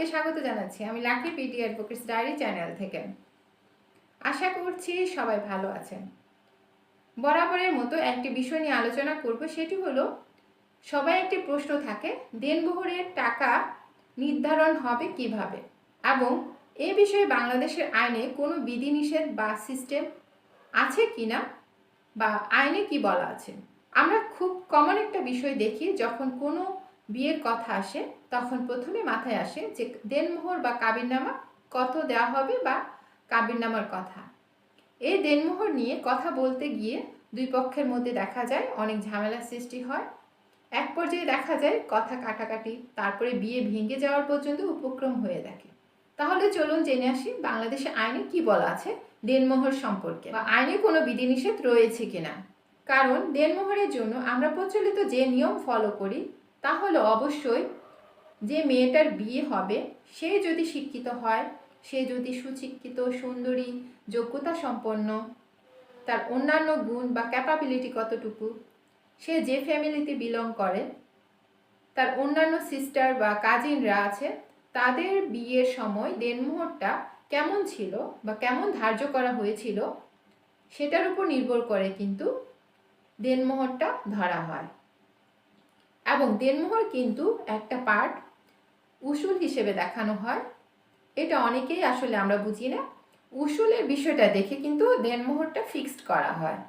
সবাইকে স্বাগত জানাচ্ছি আমি Lucky PT advocates diary channel থেকে। আশা করছি সবাই ভালো আছেন। বরাবরের মতো একটি বিষয় নিয়ে আলোচনা করব, সেটি হলো, সবাই একটি প্রশ্ন থাকে দেনমোহরের টাকা নির্ধারণ হবে কীভাবে? এবং এ বিষয়ে বাংলাদেশের আইনে কোনো বিধিনিষেধ বা সিস্টেম আছে কি না বা আইনে কি বলা আছে? আমরা খুব কমন একটা বিষয় দেখি যখন কোনো বিয়ের কথা আসে, তখন প্রথমে মাথায় আসে যে দেনমোহর বা কাবিরনামা কত দেওয়া হবে বা কাবিরনামার কথা। এই দেনমোহর নিয়ে কথা বলতে গিয়ে দুই পক্ষের মধ্যে দেখা যায় অনেক ঝামেলার সৃষ্টি হয়। এক পর্যায়ে দেখা যায় কথা কাটাকাটি, তারপরে বিয়ে ভেঙে যাওয়ার পর্যন্ত উপক্রম হয়ে থাকে। তাহলে চলুন জেনে আসি বাংলাদেশে আইনে কি বলা আছে দেনমোহর সম্পর্কে বা আইনে কোনো বিধিনিষেধ রয়েছে কিনা। কারণ দেনমোহরের জন্য আমরা প্রচলিত যে নিয়ম ফলো করি তা হলো অবশ্যই যে মেয়েটার বিয়ে হবে, সে যদি শিক্ষিত হয়, সে যদি সুশিক্ষিত, সুন্দরী, যোগ্যতা সম্পন্ন, তার অন্যান্য গুণ বা ক্যাপাবিলিটি কতটুকু, সে যে ফ্যামিলিতে বিলং করে, তার অন্যান্য সিস্টার বা কাজিনরা আছে, তাদের বিয়ের সময় দেনমোহরটা কেমন ছিল বা কেমন ধার্য করা হয়েছিল, সেটার উপর নির্ভর করে কিন্তু দেনমোহরটা ধরা হয়। এবং দেনমোহর কিন্তু একটা পার্ট উসুল হিসেবে দেখানো হয়। এটা অনেকেই আসলে আমরা বুঝি না। উসুলের বিষয়টা দেখে কিন্তু দেনমোহরটা ফিক্সড করা হয়।